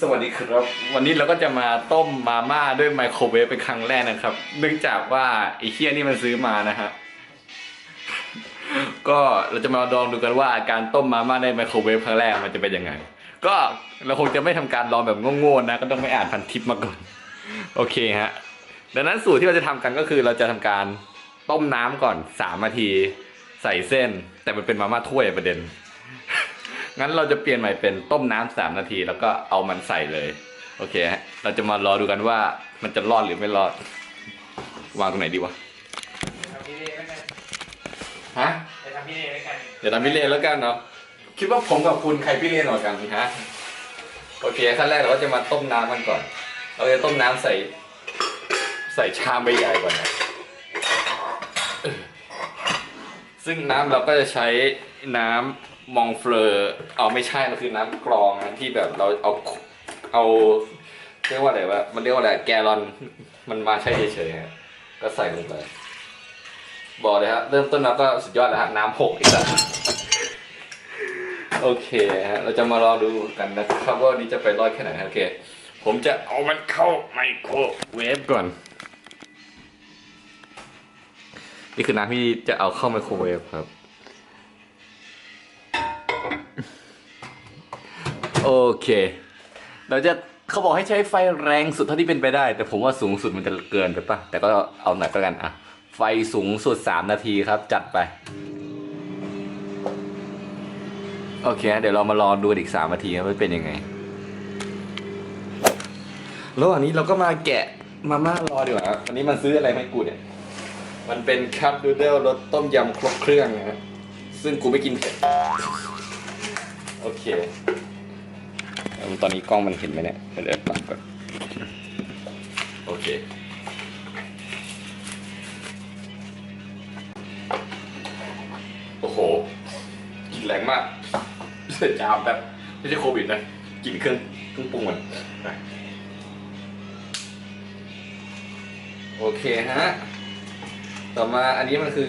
สวัสดีครับ วันนี้เราก็จะมาต้มมาม่าด้วยไมโครเวฟเป็นครั้งแรกนะครับ เนื่องจากว่าไอ้เคี้ยนี่มันซื้อมานะฮะ ก็เราจะมาลองดูกันว่าการต้มมาม่าในไมโครเวฟครั้งแรกมันจะเป็นยังไง ก็เราคงจะไม่ทำการลองแบบโง่ๆนะ ก็ต้องไม่อ่านพันทิปมาก่อน โอเคฮะ ดังนั้นสูตรที่เราจะทำกันก็คือเราจะทำการต้มน้ำก่อนสามนาที ใส่เส้น แต่มันเป็นมาม่าถ้วยประเด็น งั้นเราจะเปลี่ยนใหม่เป็นต้มน้ำสามนาที แล้วก็เอามันใส่เลย โอเคฮะ เราจะมารอดูกันว่ามันจะรอดหรือไม่รอด วางตรงไหนดีวะทำพิเล่แล้วกันฮะไปทำพี่เล่แล้วกันเดี๋ยวทำพี่เล่แล้วกันเนาะคิดว่าผมกับคุณใครพี่เล่หน่อยกันฮะโอเคขั้นแรกเราก็จะมาต้มน้ำมันก่อน เราจะต้มน้ำใส่ ใส่ชามใบใหญ่ก่อนนะซึ่งน้ำเราก็จะใช้น้ำ มองเฟลอเอาไม่ใช่มันคือน้ำกรองนะที่แบบเราเอาเอาเรียกว่าอะไรวะมันเรียกว่าอะไรแกลลอนมันมาใช้เฉยๆฮะก็ใส่ลงไปบอกเลยฮะเริ่มต้นเราก็สุดยอดแล้วฮะน้ำหกอีกแล้วโอเคฮะเราจะมาลองดูกันนะครับว่านี้จะไปรอดแค่ไหนโอเค ผมจะเอามันเข้าไมโครเวฟก่อน นี่คือน้ำที่จะเอาเข้าไมโครเวฟครับ โอเค เราจะเขาบอกให้ใช้ไฟแรงสุดเท่าที่เป็นไปได้ แต่ผมว่าสูงสุดมันจะเกินไปปะแต่ก็เอาหน่อยก็แล้วกันอะ ไฟสูงสุด 3 นาทีครับ จัดไป โอเค เดี๋ยวเรามารอดูอีก 3 นาทีว่าเป็นยังไง แล้วอันนี้เราก็มาแกะมาม่ารอดีกว่าครับอันนี้มันซื้ออะไรให้กูเนี่ยมันเป็นคัพดูเดิลรสต้มยำครบเครื่องนะฮะซึ่งกูไม่กินเผ็ดโอเค ตอนนี้กล้องมันเห็นไหมเนี่ยเดี๋ยวปรับก่อนโอเคโอ้โหกลินแรงมากเสียจามแบบไม่ใช่โควิดนะกลินเครื่องเครื่องปรุงมันโอเคฮะ ต่อมาอันนี้มันคือ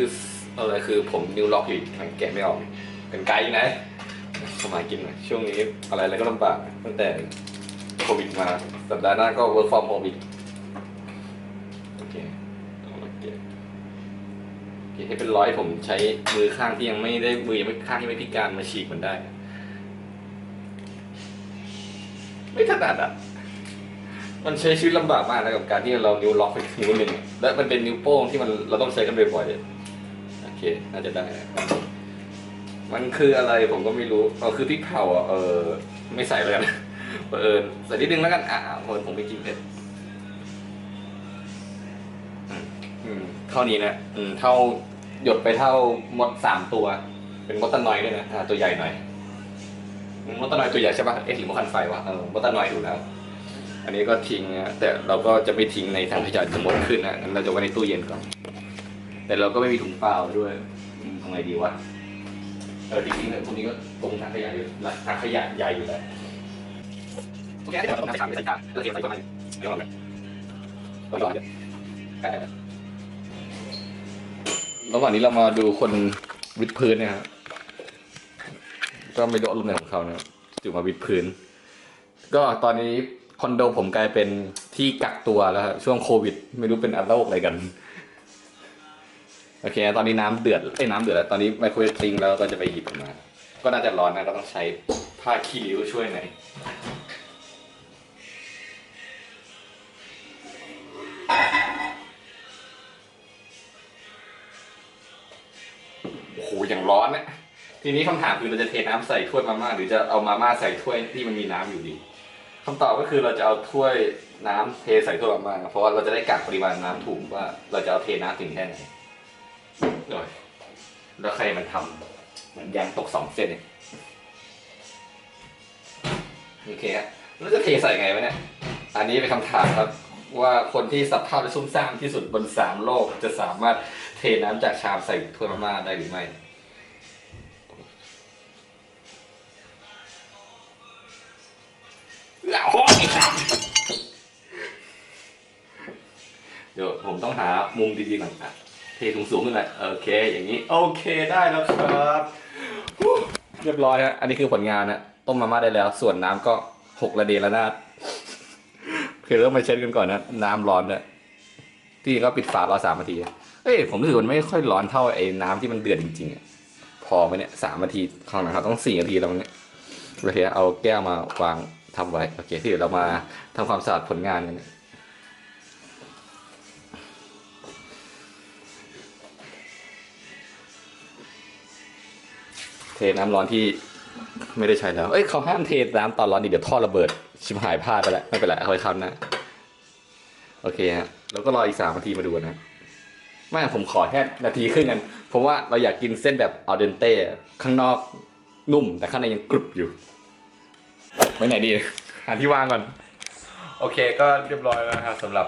อะไรคือผมนิวล็อกอยู่มันแกะไม่ออก เป็นไกด์นะ สมัยกินหน่อยช่วงนี้อะไรอะไรก็ลำบากตั้งแต่โควิดมาสัปดาห์หน้าก็ work from home อีกโอเคเอามาเก็บเก็บให้เป็นร้อยผมใช้มือข้างที่ยังไม่ได้มือยังไม่ข้างที่ไม่พิการมาฉีกมันได้ ไม่ถนัดอะมันใช้ชีวิตลำบากมากนะกับการที่เรานิ้วล็อกไปนิ้วหนึ่งและมันเป็นนิ้วโป้งที่มันเราต้องใช้กันบ่อยๆโอเค น่าจะได้ มันคืออะไรผมก็ไม่รู้เอาคือพริกเผาอะเออไม่ใส่เลยกันเออใส่นิดนึงแล้วกันอะเออผมไม่กินเผ็ดอืมเท่านี้นะอืมเท่าหยดไปเท่ามดสามตัว เป็นมดตะนอยด้วยนะอ่าตัวใหญ่หน่อยมดตะนอยตัวใหญ่ใช่ปะเอ๊ะหรือมดคันไฟวะเออมดตะนอยถูกแล้วอันนี้ก็ทิ้งนะแต่เราก็จะไม่ทิ้งในถังขยะจะหมดขึ้นนะงั้นเราจะไว้ในตู้เย็นก่อน แต่เราก็ไม่มีถุงเปล่าด้วยทำไงดีวะ เออจริงๆเนี่ยพวกนี้ก็ตรงถังขยะอยู่ละถังขยะใหญ่อยู่แล้วโอเคเดี๋ยวเราต้องใส่ถังใส่จานแล้วเทใส่ประมาณเดี๋ยวเราเลยต้องรอเดี๋ยวแล้วระหว่างนี้เรามาดูคนวิดพื้นเนะครับก็ไม่รู้อารมณ์ไหนของเขานะครับจู่มาวิดพื้น ก็ตอนนี้คอนโดผมกลายเป็นที่กักตัวแล้วครับช่วงโควิด ไม่รู้เป็นอันโรคอะไรกัน โอเค ตอนนี้น้ำเดือดไอ้ยน้ำเดือดแล้วตอนนี้ไมโครเวฟทิ้งแล้วก็จะไปหยิบออกมา ก็น่าจะร้อนนะก็ต้องใช้ผ้าขี้ริ้วช่วยหน่อยโอ้โหอย่างร้อนนะทีนี้คำถามคือเราจะเทน้ำใส่ถ้วยมาม่าหรือจะเอามาม่าใส่ถ้วยที่มันมีน้ำอยู่ดีคำตอบก็คือเราจะเอาถ้วยน้ำเทใส่ถ้วยมาม่าเพราะว่าเราจะได้กะปริมาณน้ำถูกว่าเราจะเอาเทน้ำถึงแค่ไหน โดยแล้วใครมันทำเหมือนยางตกสองเส้นเนี่ยโอเคฮะแล้วจะเทใส่ไงวะเนี่ย อันนี้เป็นคำถามครับว่าคนที่สับภาพและซุ่มซ่ามที่สุดบนสามโลกจะสามารถเทน้ำจากชามใส่ถ้วยมาม่าได้หรือไม่เดี๋ยวผมต้องหามุมดีๆก่อนอะ เทสูงสูงๆขึ้นเลยโอเค อย่างนี้โอเคได้แล้วครับเรียบร้อยฮะอันนี้คือผลงานนะต้มมาม่าได้แล้ว ส่วนน้ำก็หกระเดระนาดคือเริ่มมาเช็ดกันก่อนนะน้ำร้อนนะที่ก็ปิดฝารอสามนาทีเอ้ยผมรู้สึกมันไม่ค่อยร้อนเท่าไอ้น้ำที่มันเดือดจริงๆอะพอไหมเนี่ยสามนาทีข้างหลังเขาต้องสี่นาทีแล้วเนี่ยโอเคเอาแก้วมาวางทำไว้โอเคที่เดี๋ยวเรามาทำความสะอาดผลงานกันเนี่ย เทน้ำร้อนที่ไม่ได้ใช้แล้ว เอ้ยเขาห้ามเทน้ำตอนร้อนดิเดี๋ยวท่อระเบิด ชิบหายพลาดไปแล้วไม่เป็นไรเอาไว้คราวหน้าโอเคฮะแล้วก็รออีกสามนาทีมาดูนนะไม่ผมขอแค่นาทีครึ่งกันเพราะว่าเราอยากกินเส้นแบบออเดนเต้ข้างนอกนุ่ม แต่ข้างในยังกรุบอยู่ไว้ไหนดีหาที่วางก่อน โอเคก็เรียบร้อยแล้วนะครับสำหรับ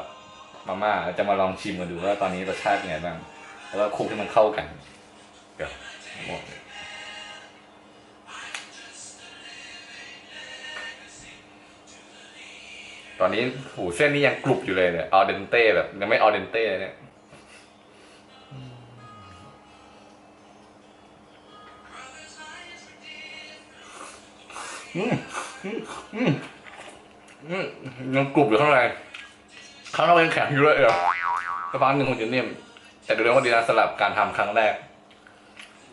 มาม่าจะมาลองชิมกันดูว่าตอนนี้รสชาติเป็นไงบ้าง แล้วก็คลุกให้มันเข้ากันเดี๋ยว ตอนนี้หูเส้นนี้ยังกรุบอยู่เลยเนี่ยออเดนเต้แบบยังไม่ออเดนเต้เลยเนี่ยอืมอืมอืมยังกรุบอยู่ข้างในข้างนอกยังแข็งอยู่เลยเออสักพักหนึ่งคงจะนิ่มแต่ดูเรื่องว่าดีนะสลับการทำครั้งแรก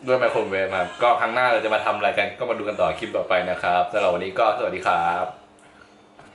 ด้วยไมโครเวฟมาก็ครั้งหน้าเราจะมาทำอะไรกัน ก็มาดูกันต่อคลิปต่อไปนะครับสำหรับวันนี้ก็สวัสดีครับ